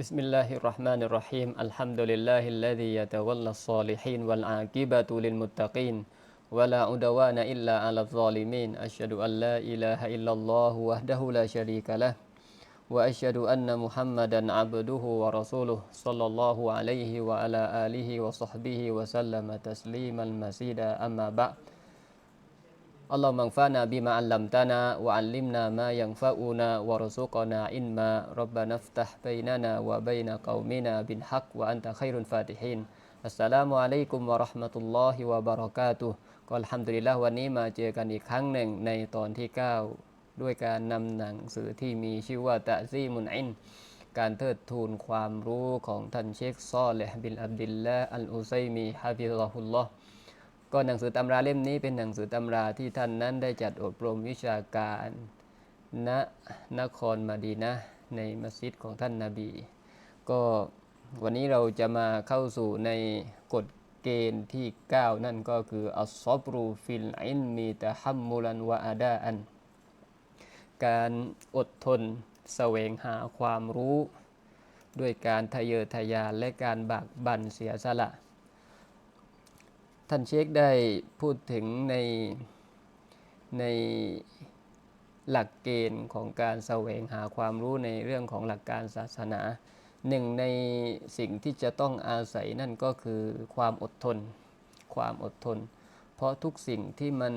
بسم الله الرحمن الرحيم الحمد لله الذي يتولى الصالحين والعاقبة للمتقين ولا عدوان إلا على الظالمين أشهد أن لا إله إلا الله وحده لا شريك له وأشهد أن محمدا عبده ورسوله صلى الله عليه وعلى آله وصحبه وسلم تسليما مزيدا أما بعد อัลลอฮ์มังฟานาบิมาอัลลัมตานาวะอัลลิมนามายังฟาอูนาวะรุซุกนาอินมารับบานัฟตห์บัยนานาวะบัยนากอมินาบินฮักวะอันตะขอยรุนฟาติฮินอัสสลามุอะลัยกุมวะราะห์มะตุลลอฮิวะบะเราะกาตุฮ์กอัลฮัมดุลิลละวันนี้มาเจอกันอีกครั้งหนึ่งในตอนที่ 9 ด้วยการนำหนังสือที่มีชื่อว่าตะซีมุนอินการเทิดทูนความรู้ของท่านเชคซอเลห์บินอับดุลละอัลอุซัยมีฮะฟิซะฮุลลอฮ์ ก็หนังสือตำราเล่มนี้เป็นหนังสือตำราที่ท่านนั้นได้จัดอบรมวิชาการณนครมาดีนะในมัสยิดของท่านนาบี ก็วันนี้เราจะมาเข้าสู่ในกฎเกณฑ์ที่ 9 นั่นก็คืออัลซอบรูฟิลอินมีตะฮัมมุลันวะอาดาอัน การอดทนแสวงหาความรู้ ด้วยการทะเยอทะยานและการบากบั่นเสียสละ ท่านเชคได้พูดถึงในในหลักเกณฑ์ของการแสวงหาความรู้ในเรื่องของหลักการศาสนาหนึ่งในสิ่งที่จะต้องอาศัยนั่นก็คือความอดทน ความอดทน เพราะทุกสิ่งที่มัน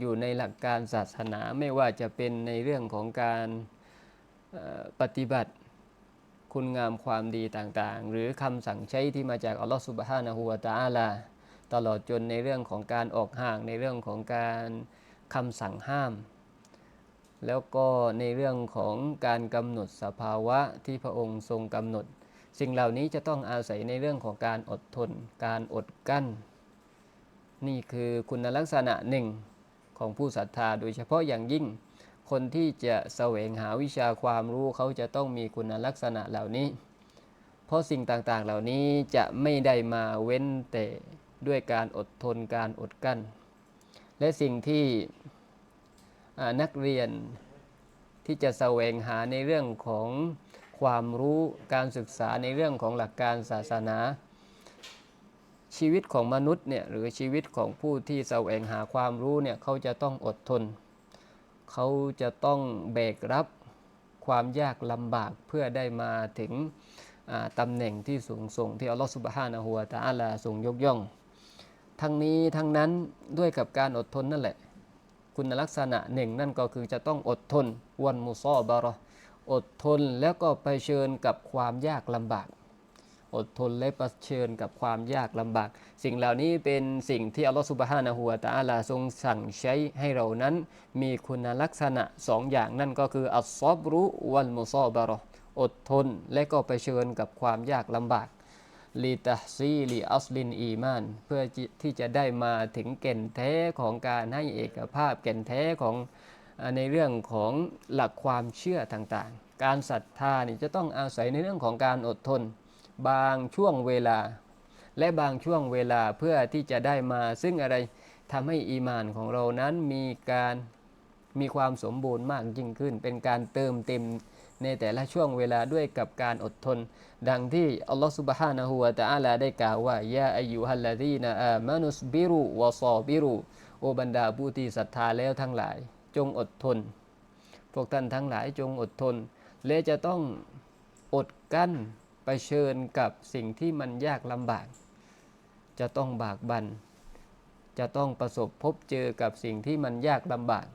อยู่ในหลักการศาสนาไม่ว่าจะเป็นในเรื่องของการปฏิบัติคุณงามความดีต่างๆ หรือคำสั่งใช้ที่มาจากอัลลอฮฺสุบฮานะฮูวะตาลา ตลอดจนในเรื่องของการออกห่างในเรื่องของการคำสั่งห้าม แล้วก็ในเรื่องของการกำหนดสภาวะที่พระองค์ทรงกำหนด สิ่งเหล่านี้จะต้องอาศัยในเรื่องของการอดทน การอดกั้น นี่คือคุณลักษณะหนึ่งของผู้ศรัทธาโดยเฉพาะอย่างยิ่ง คนที่จะแสวงหาวิชาความรู้เขาจะต้องมีคุณลักษณะเหล่านี้ เพราะสิ่งต่างๆเหล่านี้จะไม่ได้มาเว้นแต่ ด้วยการอดทนการอดกั้น และสิ่งที่นักเรียนที่จะแสวงหาในเรื่องของความรู้การศึกษาในเรื่องของหลักการศาสนา ชีวิตของมนุษย์เนี่ยหรือชีวิตของผู้ที่แสวงหาความรู้เนี่ยเขาจะต้องอดทน เขาจะต้องแบกรับความยากลำบากเพื่อได้มาถึงตำแหน่งที่สูงส่งที่อัลลอฮฺสุบฮานะฮูวะตะอาลาทรงยกย่อง ทั้งนี้ทั้งนั้นด้วยกับการอดทนนั่นแหละ คุณลักษณะหนึ่งนั่นก็คือจะต้องอดทนวันมุซอบาระอดทนแล้วก็ไปเชิญกับความยากลำบาก อดทนและเชิญกับความยากลำบาก สิ่งเหล่านี้เป็นสิ่งที่อัลลอฮฺสุบฮานะฮูวะตะอาลาทรงสั่งใช้ให้เรานั้น มีคุณลักษณะสองอย่างนั่นก็คืออัลซอบรุวัลมุซอบาระอดทนและก็ไปเชิญกับความยากลำบาก ลีตะซีลีอัสลินอีมาน เพื่อที่จะได้มาถึงแก่นแท้ของการให้เอกภาพแก่นแท้ของในเรื่องของหลักความเชื่อต่างๆ การศรัทธานี่จะต้องอาศัยในเรื่องของการอดทน บางช่วงเวลา และบางช่วงเวลาเพื่อที่จะได้มาซึ่งอะไรทำให้อีมานของเรานั้นมีการมีความสมบูรณ์มากยิ่งขึ้น เป็นการเติมเต็ม ในแต่ละช่วงเวลาด้วยกับการอดทน ดังที่อัลลอฮฺสุบฮานะฮูวะตะอาลได้กล่าวว่ายาอายุฮัลลาดีนาอามานุสบิรุวะซอบิรุโอบรรดาผู้ที่ศรัทธาแล้วทั้งหลาย จงอดทน พวกท่านทั้งหลายจงอดทน และจะต้องอดกั้นไปเชิญกับสิ่งที่มันยากลำบาก จะต้องบากบันจะต้องประสบพบเจอกับสิ่งที่มันยากลำบาก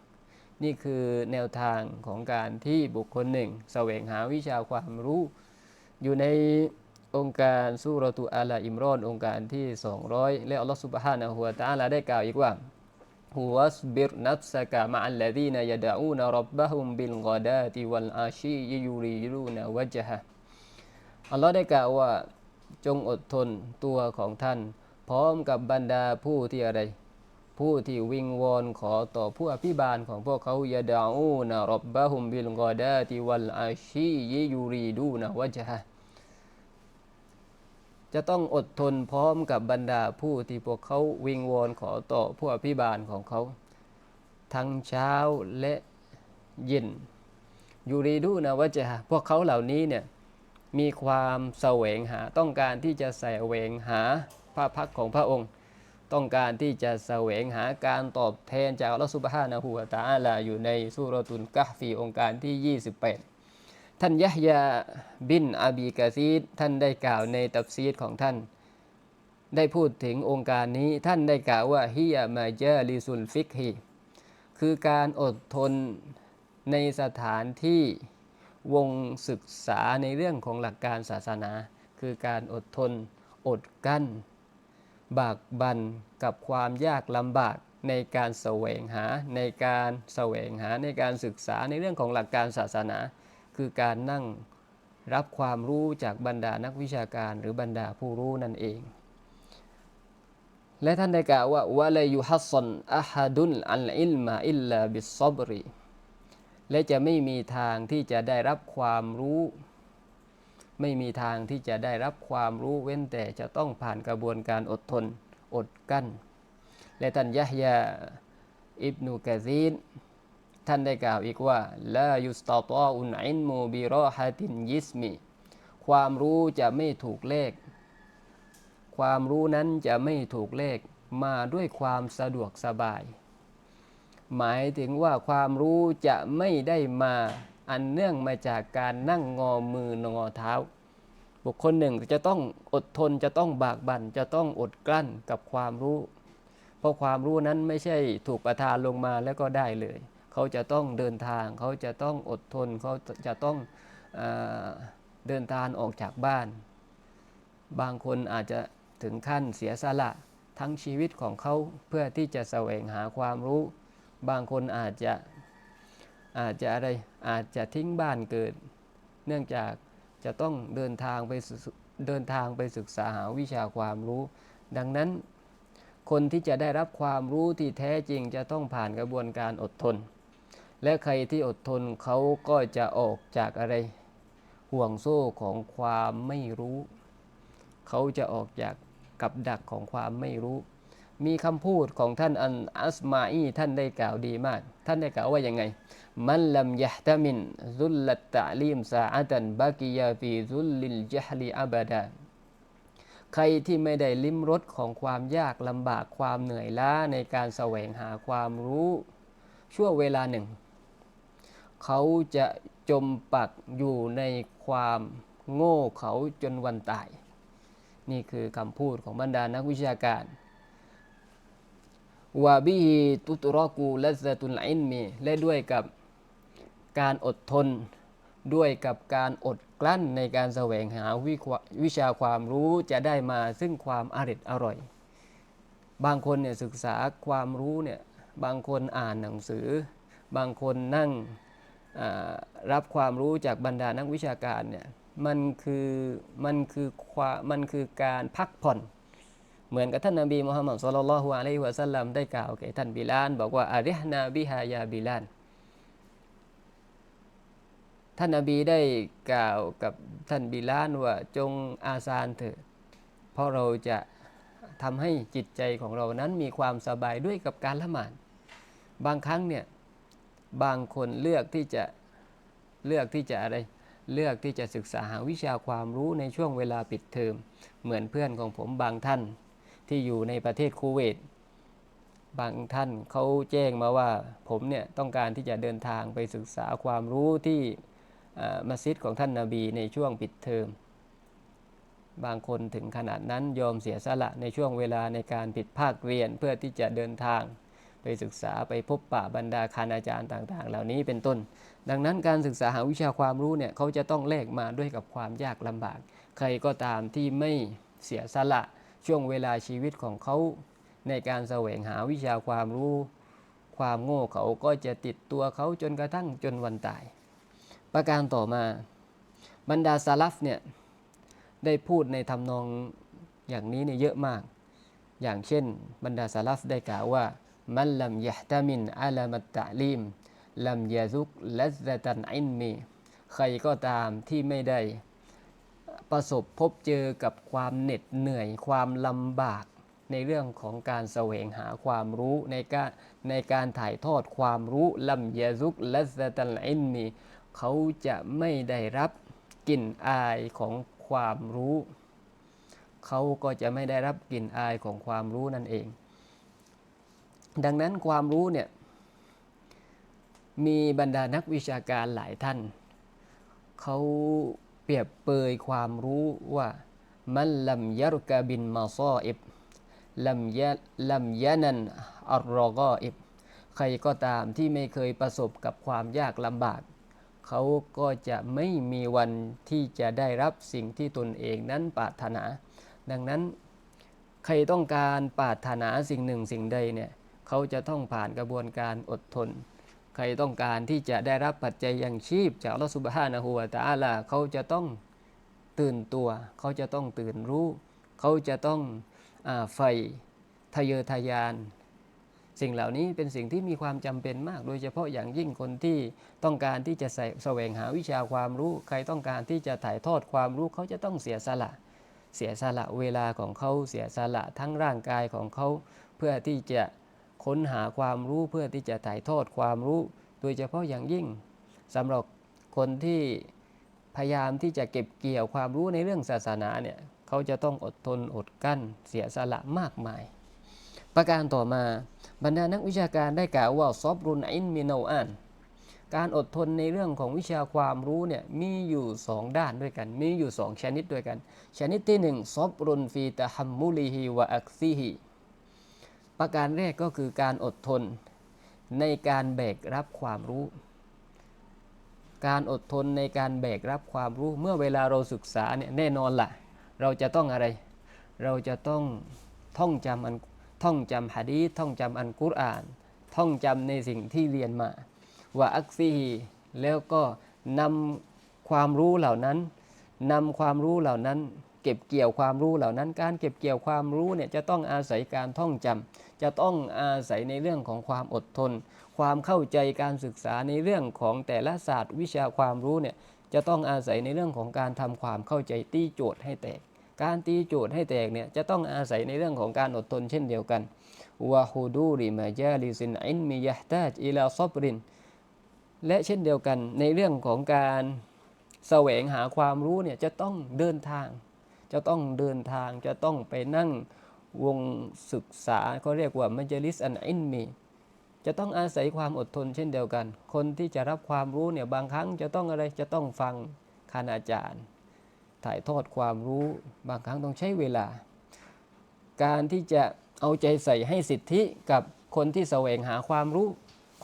นี่คือแนวทางของการที่บุคคลหนึ่งแสวงหาวิชาความรู้ อยู่ในองค์การสุรตุอาลาอิมรอนองค์การที่ 200 และอัลลอฮฺสุบฮานะฮูวะตาลาได้กล่าวอีกว่าฮุวสบิรนัฟสกะมะอัลลดีนยะดะอูนรับบะฮุมบิลกอดาติวัลอาชียูรีรูนวะจฮะอัลลอฮ์ได้กล่าวว่าจงอดทนตัวของท่าน พร้อมกับบรรดาผู้ที่อะไร ผู้ที่วิงวอนขอต่อผู้อภิบาลของพวกเขายะดะอูนรับบะฮุมบิลกอดาติวัลอาชียูรีดูนวะจฮะจะต้องอดทนพร้อมกับบรรดาผู้ที่พวกเขาวิงวอนขอต่อผู้อภิบาลของเขา ทั้งเช้าและเย็นยูรีดูนะว่าจะพวกเขาเหล่านี้เนี่ยมีความแสวงหาต้องการที่จะแสวงหาพระพักของพระองค์ ต้องการที่จะแสวงหาการตอบแทนจากอัลลอฮฺซุบฮานะฮูวะตะอาลาอยู่ในสุรตุลกะฟีองค์การที่ 28 ท่านยะฮยาบินอาบีกะซีดท่านได้กล่าวในตับซีดของท่าน ได้พูดถึงองค์การนี้ท่านได้กล่าวว่าฮิยามาจลิซุลฟิกฮีคือการอดทนในสถานที่วงศึกษาในเรื่องของหลักการศาสนา คือการอดทนอดกั้น บากบันกับความยากลำบากในการแสวงหาในการแสวงหาในการศึกษาในเรื่องของหลักการศาสนา คือการนั่งรับความรู้จากบรรดานักวิชาการหรือบรรดาผู้รู้นั่นเอง และท่านได้กล่าวว่าวะลายุฮัสซนอะฮัดุนอัลอิลมาอิลลาบิสซอบรีและจะไม่มีทางที่จะได้รับความรู้ ไม่มีทางที่จะได้รับความรู้เว้นแต่จะต้องผ่านกระบวนการอดทนอดกั้น และท่านยะฮยาอิบนุกะซีนท่านได้กล่าวอีกว่าลายุสตาตออุนอินมูบิรอฮะตินยิสมีความรู้จะไม่ถูกเลข ความรู้นั้นจะไม่ถูกเลขมาด้วยความสะดวกสบาย หมายถึงว่าความรู้จะไม่ได้มา อันเนื่องมาจากการนั่งงอมือนงอเท้า บุคคลหนึ่งจะต้องอดทนจะต้องบากบัน่นจะต้องอดกลั้นกับความรู้ เพราะความรู้นั้นไม่ใช่ถูกประทานลงมาแล้วก็ได้เลย เขาจะต้องเดินทาง เขาจะต้องอดทน เขาจะต้องเอเดินทางออกจากบ้าน บางคนอาจจะถึงขั้นเสียสละทั้งชีวิตของเขาเพื่อที่จะแสวงหาความรู้ บางคนอาจจะอาจจะอะไร อาจจะทิ้งบ้านเกิด เนื่องจากจะต้องเดินทางไปเดินทางไปศึกษาหาวิชาความรู้ ดังนั้น คนที่จะได้รับความรู้ที่แท้จริงจะต้องผ่านกระบวนการอดทน และใครที่อดทนเขาก็จะออกจากอะไร ห่วงโซ่ของความไม่รู้ เขาจะออกจากกับดักของความไม่รู้ มีคำพูดของท่านอันอัสมาอีท่านได้กล่าวดีมาก ท่านได้กล่าวว่ายังไง มันลัมยะตมินซุลลัตตะลีมซาอะตันบากิยาฟีซุลลิลจฮลีอับดาใครที่ไม่ได้ลิ้มรสของความยากลำบากความเหนื่อยล้าในการแสวงหาความรู้ ชั่วเวลาหนึ่ง เขาจะจมปักอยู่ในความโง่เขาจนวันตาย นี่คือคำพูดของบรรดานักวิชาการ วาบิฮิตุตรอกูและซตุลอินมีและด้วยกับการอดทน ด้วยกับการอดกลั้นในการแสวงหาวิวิชาความรู้จะได้มาซึ่งความอริดอร่อย บางคนเนี่ยศึกษาความรู้เนี่ยบางคนอ่านหนังสือ บางคนนั่งรับความรู้จากบรรดานักวิชาการเนี่ยมันคือมันคือความมันคือการพักผ่อน เหมือนกับท่านนบีมุฮัมมัดสุลลัลฮุอะลัยฮิวะสัลลัมได้กล่าวแก่ท่านบิลาน บอกว่าอาริฮนาบิฮายาบิลาน ท่านนบีได้กล่าวกับท่านบิลานว่าจงอาซานเถิดเพราะเราจะทำให้จิตใจของเรานั้นมีความสบายด้วยกับการละหมาด บางครั้งเนี่ยบางคนเลือกที่จะเลือกที่จะอะไรเลือกที่จะศึกษาหาวิชาความรู้ในช่วงเวลาปิดเทอมเหมือนเพื่อนของผมบางท่าน ที่อยู่ในประเทศคูเวต บางท่านเขาแจ้งมาว่าผมเนี่ยต้องการที่จะเดินทางไปศึกษาความรู้ที่มัสยิดของท่านนาบีในช่วงปิดเทอม บางคนถึงขนาดนั้นยอมเสียสละในช่วงเวลาในการผิดภาคเรียนเพื่อที่จะเดินทางไปศึกษาไปพบปะบรรดาคณาจารย์ต่างๆ เหล่านี้เป็นต้น ดังนั้นการศึกษาหาวิชาความรู้เนี่ยเขาจะต้องแลกมาด้วยกับความยากลำบาก ใครก็ตามที่ไม่เสียสละ ช่วงเวลาชีวิตของเขา ในการแสวงหาวิชาความรู้ ความโง่เขาก็จะติดตัวเขาจนกระทั่งจนวันตาย ประการต่อมา บรรดาซาลัฟเนี่ยได้พูดในทำนองอย่างนี้เนี่ยเยอะมาก อย่างเช่น บรรดาซาลัฟได้กล่าวว่ามันลัมยะตามินอาลามัตตะลีมลัมยาซุกและซตันอินมีใครก็ตามที่ไม่ได้ ประสบพบเจอกับความเหน็ดเหนื่อยความลำบากในเรื่องของการแสวงหาความรู้ในการในการถ่ายทอดความรู้ลัมยาซุกและซตันอินมีเขาจะไม่ได้รับกลิ่นอายของความรู้ เขาก็จะไม่ได้รับกลิ่นอายของความรู้นั่นเอง ดังนั้นความรู้เนี่ยมีบรรดานักวิชาการหลายท่าน เขา เปรียบเปยความรู้ว่ามันลัมยรกบินมาซออิบลัมยะลัมยะนันอัลรอกออิบใครก็ตามที่ไม่เคยประสบกับความยากลำบาก เขาก็จะไม่มีวันที่จะได้รับสิ่งที่ตนเองนั้นปรารถนา ดังนั้น ใครต้องการปรารถนาสิ่งหนึ่งสิ่งใดเนี่ย เขาจะต้องผ่านกระบวนการอดทน ใครต้องการที่จะได้รับปัจจัยยังชีพ จากอัลลอฮฺสุบฮานะฮูวะตาลาเขาจะต้องตื่นตัว เขาจะต้องตื่นรู้ เขาจะต้องอใฝ่ทะเยอทะยาน สิ่งเหล่านี้เป็นสิ่งที่มีความจำเป็นมาก โดยเฉพาะอย่างยิ่งคนที่ต้องการที่จะแสวงหาวิชาความรู้ ใครต้องการที่จะถ่ายทอดความรู้เขาจะต้องเสียสละ เสียสละเวลาของเขาเสียสละทั้งร่างกายของเขาเพื่อที่จะ ค้นหาความรู้เพื่อที่จะถ่ายทอดความรู้ โดยเฉพาะอย่างยิ่งสำหรับคนที่พยายามที่จะเก็บเกี่ยวความรู้ในเรื่องศาสนาเนี่ยเขาจะต้องอดทนอดกั้น เสียสละมากมาย ประการต่อมาบรรดานักวิชาการได้กล่าวว่าซอบรุนอินมินอันการอดทนในเรื่องของวิชาความรู้เนี่ยมีอยู่สองด้านด้วยกัน มีอยู่สองชนิดด้วยกัน ชนิดที่หนึ่งซอบรุนฟีตะฮัมมุลีฮีวะอักซีฮี ประการแรกก็คือการอดทนในการแบกรับความรู้ การอดทนในการแบกรับความรู้ เมื่อเวลาเราศึกษาเนี่ยแน่นอนละ่ะ เราจะต้องอะไร เราจะต้องท่องจำอันท่องจำฮะดีท่องจำอันกุรอาน ท่องจำในสิ่งที่เรียนมาว่าอักซีแล้วก็นำความรู้เหล่านั้นนำความรู้เหล่านั้น เก็บเกี่ยวความรู้เหล่านั้น การเก็บเกี่ยวความรู้เนี่ยจะต้องอาศัยการท่องจำจะต้องอาศัยในเรื่องของความอดทน ความเข้าใจการศึกษาในเรื่องของแต่ละศาสตร์ วิชาความรู้เนี่ยจะต้องอาศัยในเรื่องของการทำความเข้าใจตีโจทย์ให้แตก การตีโจทย์ให้แตกเนี่ยจะต้องอาศัยในเรื่องของการอดทนเช่นเดียวกันวะฮูดูริมาจาลิซินอินมียะตาจอิลาซอบรินและเช่นเดียวกันในเรื่องของการแสวงหาความรู้เนี่ยจะต้องเดินทาง จะต้องเดินทางจะต้องไปนั่งวงศึกษาเขาเรียกว่ามัจลิสอันอินมีจะต้องอาศัยความอดทนเช่นเดียวกัน คนที่จะรับความรู้เนี่ยบางครั้งจะต้องอะไรจะต้องฟังคณาจารย์ ถ่ายทอดความรู้บางครั้งต้องใช้เวลา การที่จะเอาใจใส่ให้สิทธิกับคนที่แสวงหาความรู้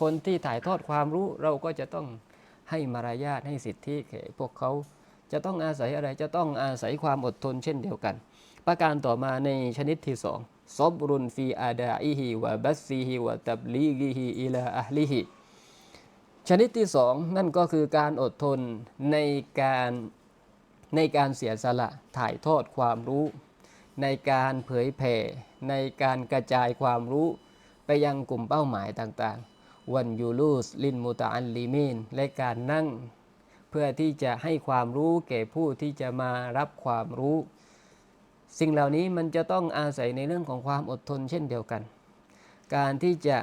คนที่ถ่ายทอดความรู้เราก็จะต้องให้มารยาทให้สิทธิแก่พวกเขา จะต้องอาศัยอะไรจะต้องอาศัยความอดทนเช่นเดียวกัน ประการต่อมาในชนิดที่สองซอบรุนฟีอาดาอิฮิวะบัสซีฮิวะตับลีกิฮิอิลาอัลิฮิชนิดที่สองนั่นก็คือการอดทนในการในการเสียสละถ่ายทอดความรู้ ในการเผยแผ่ ในการกระจายความรู้ ไปยังกลุ่มเป้าหมายต่างๆ วันยูลูสลินมุตาอัลลิมินและการนั่ง เพื่อที่จะให้ความรู้แก่ผู้ที่จะมารับความรู้ สิ่งเหล่านี้มันจะต้องอาศัยในเรื่องของความอดทนเช่นเดียวกัน การที่จะ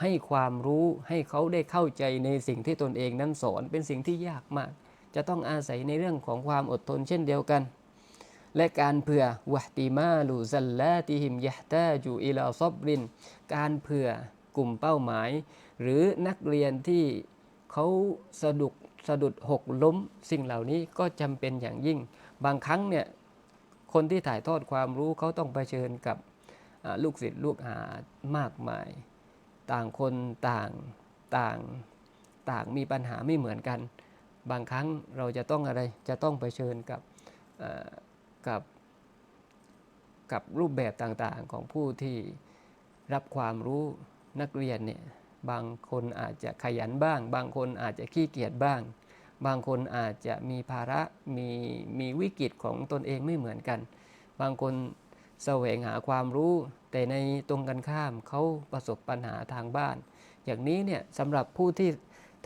ให้ความรู้ให้เขาได้เข้าใจในสิ่งที่ตนเองนั้นสอนเป็นสิ่งที่ยากมาก จะต้องอาศัยในเรื่องของความอดทนเช่นเดียวกัน และการเผื่อวะติมาลูซัลลาติหิมยะตาจูอิลาซอบริน การเผื่อกลุ่มเป้าหมาย หรือนักเรียนที่เขาสะดุก สะดุดหกล้มสิ่งเหล่านี้ก็จำเป็นอย่างยิ่ง บางครั้งเนี่ยคนที่ถ่ายทอดความรู้เขาต้องเผชิญกับลูกศิษย์ลูกหามากมาย ต่างคนต่างต่างต่างมีปัญหาไม่เหมือนกัน บางครั้งเราจะต้องอะไรจะต้องเผชิญกับกับกับรูปแบบต่างๆของผู้ที่รับความรู้นักเรียนเนี่ย บางคนอาจจะขยันบ้าง บางคนอาจจะขี้เกียจบ้าง บางคนอาจจะมีภาระมีมีวิกฤตของตนเองไม่เหมือนกัน บางคนแสวงหาความรู้ แต่ในตรงกันข้ามเขาประสบปัญหาทางบ้าน อย่างนี้เนี่ยสำหรับผู้ที่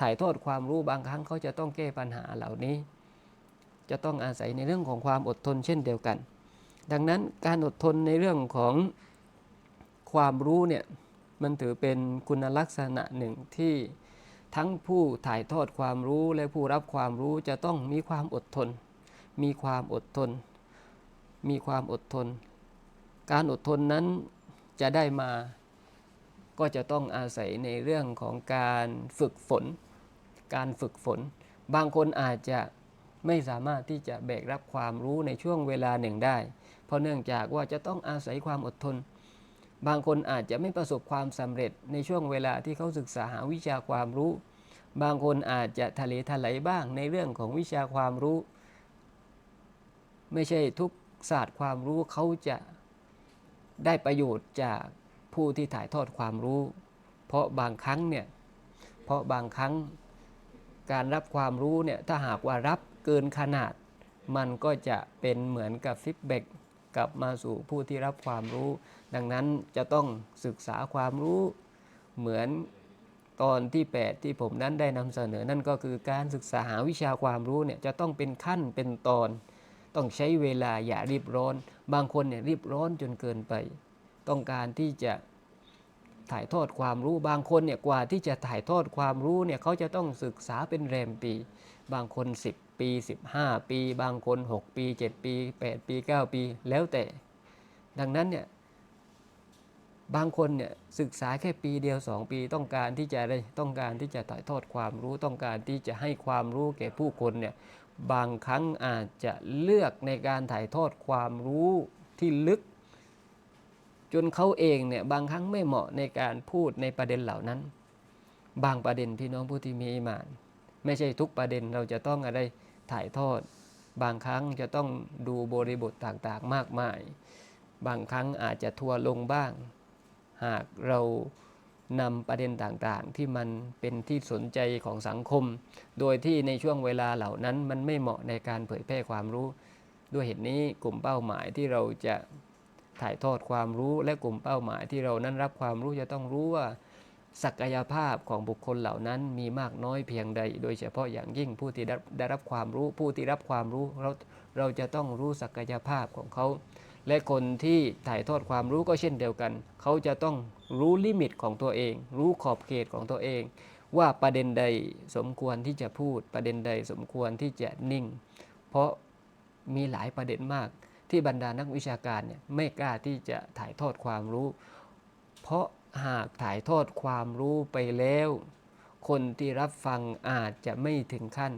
ถ่ายทอดความรู้บางครั้งเขาจะต้องแก้ปัญหาเหล่านี้ จะต้องอาศัยในเรื่องของความอดทนเช่นเดียวกัน ดังนั้นการอดทนในเรื่องของความรู้เนี่ย มันถือเป็นคุณลักษณะหนึ่งที่ทั้งผู้ถ่ายทอดความรู้และผู้รับความรู้จะต้องมีความอดทน มีความอดทน มีความอดทน การอดทนนั้นจะได้มาก็จะต้องอาศัยในเรื่องของการฝึกฝน การฝึกฝน บางคนอาจจะไม่สามารถที่จะแบกรับความรู้ในช่วงเวลาหนึ่งได้ เพราะเนื่องจากว่าจะต้องอาศัยความอดทน บางคนอาจจะไม่ประสบความสำเร็จในช่วงเวลาที่เขาศึกษาหาวิชาความรู้ บางคนอาจจะทะเลทลายบ้างในเรื่องของวิชาความรู้ ไม่ใช่ทุกศาสตร์ความรู้เขาจะได้ประโยชน์จากผู้ที่ถ่ายทอดความรู้ เพราะบางครั้งเนี่ย เพราะบางครั้งการรับความรู้เนี่ยถ้าหากว่ารับเกินขนาด มันก็จะเป็นเหมือนกับฟีดแบ็ก กลับมาสู่ผู้ที่รับความรู้ ดังนั้นจะต้องศึกษาความรู้เหมือนตอนที่ 8 ที่ผมนั้นได้นำเสนอนั่นก็คือการศึกษาหาวิชาความรู้เนี่ยจะต้องเป็นขั้นเป็นตอน ต้องใช้เวลาอย่ารีบร้อน บางคนเนี่ยรีบร้อนจนเกินไป ต้องการที่จะถ่ายทอดความรู้บางคนเนี่ยกว่าที่จะถ่ายทอดความรู้เนี่ยเขาจะต้องศึกษาเป็นแรมปี บางคน 10 ปี 15 ปี บางคน 6 ปี 7 ปี 8 ปี 9 ปี แล้วแต่ ดังนั้นเนี่ยบางคนเนี่ยศึกษาแค่ปีเดียว 2 ปีต้องการที่จะได้ต้องการที่จะถ่ายทอดความรู้ต้องการที่จะให้ความรู้แก่ผู้คนเนี่ยบางครั้งอาจจะเลือกในการถ่ายทอดความรู้ที่ลึก จนเขาเองเนี่ยบางครั้งไม่เหมาะในการพูดในประเด็นเหล่านั้น บางประเด็นพี่น้องผู้ที่มีอิมาน ไม่ใช่ทุกประเด็นเราจะต้องอะไร ถ่ายทอด บางครั้งจะต้องดูบริบทต่างๆ มากมาย บางครั้งอาจจะทัวลงบ้าง หากเรานำประเด็นต่างๆ ที่มันเป็นที่สนใจของสังคม โดยที่ในช่วงเวลาเหล่านั้นมันไม่เหมาะในการเผยแพร่ความรู้ ด้วยเหตุนี้กลุ่มเป้าหมายที่เราจะถ่ายทอดความรู้และกลุ่มเป้าหมายที่เรานั้นรับความรู้จะต้องรู้ว่า ศักยภาพของบุคคลเหล่านั้นมีมากน้อยเพียงใด โดยเฉพาะอย่างยิ่งผู้ที่ได้ไดรับความรู้ผู้ที่รับความรู้เราเราจะต้องรู้ศักยภาพของเขา และคนที่ถ่ายทอดความรู้ก็เช่นเดียวกัน เขาจะต้องรู้ลิมิตของตัวเอง รู้ขอบเขตของตัวเอง ว่าประเด็นใดสมควรที่จะพูดประเด็นใดสมควรที่จะนิ่ง เพราะมีหลายประเด็นมาก ที่บรรดานักวิชาการเนี่ยไม่กล้าที่จะถ่ายทอดความรู้ เพราะ หากถ่ายทอดความรู้ไปแล้ว คนที่รับฟังอาจจะไม่ถึงขั้น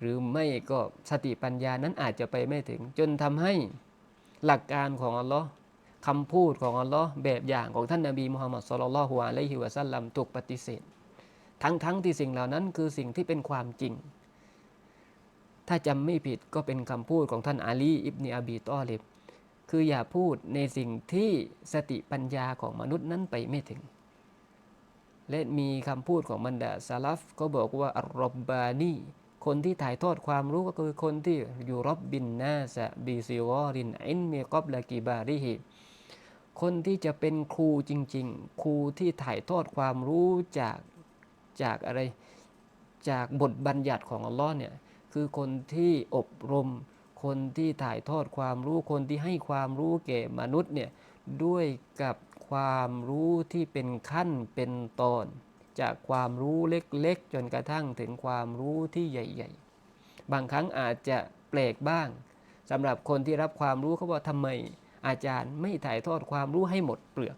หรือไม่ก็สติปัญญานั้นอาจจะไปไม่ถึง จนทำให้หลักการของอัลลอฮ์คำพูดของอัลลอฮ์แบบอย่างของท่านนบีมุฮัมมัดสุลลัลฮุอะลัยฮิวะสัลลัมถูกปฏิเสธ ทั้งๆทที่สิ่งเหล่านั้นคือสิ่งที่เป็นความจริง ถ้าจำไม่ผิดก็เป็นคำพูดของท่านอาลีอิบเนอบีตอลิบ คืออย่าพูดในสิ่งที่สติปัญญาของมนุษย์นั้นไปไม่ถึง และมีคำพูดของบรรดาซาลฟก็บอกว่าอัลรบบานีคนที่ถ่ายทอดความรู้ก็คือคนที่อยู่รบบินนาสะบีซิวอรินอินมีกอบลากีบาริฮิคนที่จะเป็นครูจริง ๆ ครูที่ถ่ายทอดความรู้จากจากอะไรจากบทบัญญัติของอัลลอฮ์เนี่ยคือคนที่อบรม คนที่ถ่ายทอดความรู้คนที่ให้ความรู้แก่มนุษย์เนี่ยด้วยกับความรู้ที่เป็นขั้นเป็นตอน จากความรู้เล็กๆ จนกระทั่งถึงความรู้ที่ใหญ่ ๆ บางครั้งอาจจะแปลกบ้างสำหรับคนที่รับความรู้เขาบอกทำไมอาจารย์ไม่ถ่ายทอดความรู้ให้หมดเปลือก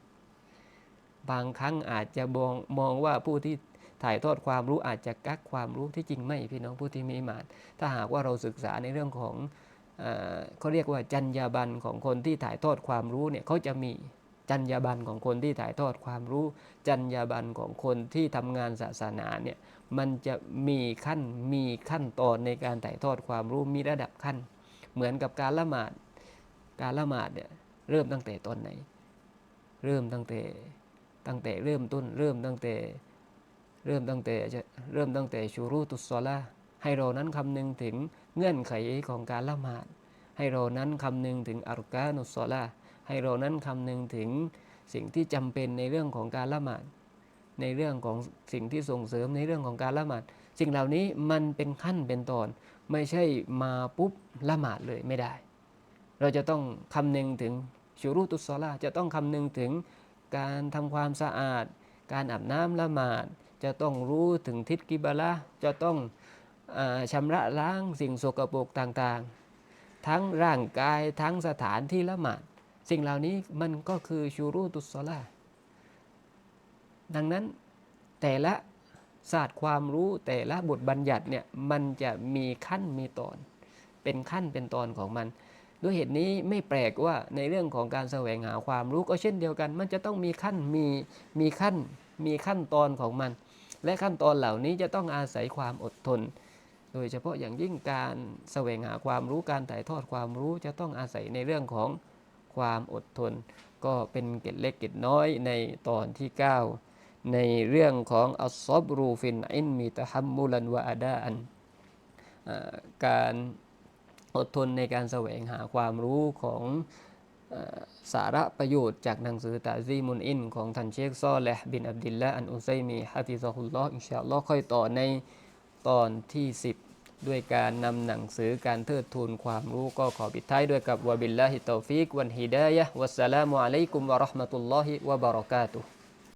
บางครั้งอาจจะมองมองว่าผู้ที่ถ่ายทอดความรู้อาจจะกักความรู้ที่จริงไม่พี่น้องผู้ที่มีมานถ้าหากว่าเราศึกษาในเรื่องของ เขาเรียกว่าจัญญาบันของคนที่ถ่ายทอดความรู้เนี่ยเขาจะมีจัญญาบันของคนที่ถ่ายทอดความรู้ จัญญาบันของคนที่ทำงานศาสนาเนี่ยมันจะมีขั้นมีขั้นตอนในการถ่ายทอดความรู้มีระดับขั้น เหมือนกับการละหมาดการละหมาดเนี่ยเริ่มตั้งแต่ตอนไหน เริ่มตั้งแต่ตั้งแต่เริ่มต้นเริ่มตั้งแต่เริ่มตั้งแต่จะเริ่มตั้งแต่ชูรูตุสซอลาให้เรานั้นคำนึงถึง เงื่อนไขของการละหมาด ให้เรานั้นคำนึงถึงอารกานุสซอลาให้เรานั้นคำนึงถึงสิ่งที่จำเป็นในเรื่องของการละหมาด ในเรื่องของสิ่งที่ส่งเสริมในเรื่องของการละหมาด สิ่งเหล่านี้มันเป็นขั้นเป็นตอน ไม่ใช่มาปุ๊บละหมาดเลยไม่ได้ เราจะต้องคำนึงถึงชูรุตุสอลาจะต้องคำนึงถึงการทำความสะอาด การอาบน้ำละหมาด จะต้องรู้ถึงทิศกิบละจะต้อง ชำระล้างสิ่งสกปรกต่างๆ ทั้งร่างกายทั้งสถานที่ละหมาดสิ่งเหล่านี้มันก็คือชูรูตุสซอลาดังนั้นแต่ละศาสตร์ความรู้แต่ละบทบัญญัติเนี่ยมันจะมีขั้นมีตอน เป็นขั้นเป็นตอนของมัน ด้วยเหตุนี้ไม่แปลกว่าในเรื่องของการแสวงหาความรู้ก็เช่นเดียวกัน มันจะต้องมีขั้นมีมีขั้นมีขั้นตอนของมัน และขั้นตอนเหล่านี้จะต้องอาศัยความอดทน โดยเฉพาะอย่างยิ่งการแสวงหาความรู้การถ่ายทอดความรู้จะต้องอาศัยในเรื่องของความอดทน ก็เป็นเกร็ดเล็กเกร็ดน้อยในตอนที่ 9 ในเรื่องของอัลซอบรูฟินอินมีตะฮัมมุลันวะอาดาอันการอดทนในการแสวงหาความรู้ของสาระประโยชน์จากหนังสือตาซีมุนอิน ของท่านเชคซอเลห์บินอับดิลละอันอุซัยมีฮะฟิซะฮุลลอฮ์อินชาอัลลอฮ์ค่อยต่อในตอนที่ 10 ด้วยการนำหนังสือการเทิดทูนความรู้ก็ขอปิดท้ายด้วยกับวะบิลลาฮิตตอฟิกวันฮิดายะวัสสลามุอะลัยกุมวะราะห์มะตุลลอฮิวะบะเราะกาตุฮ์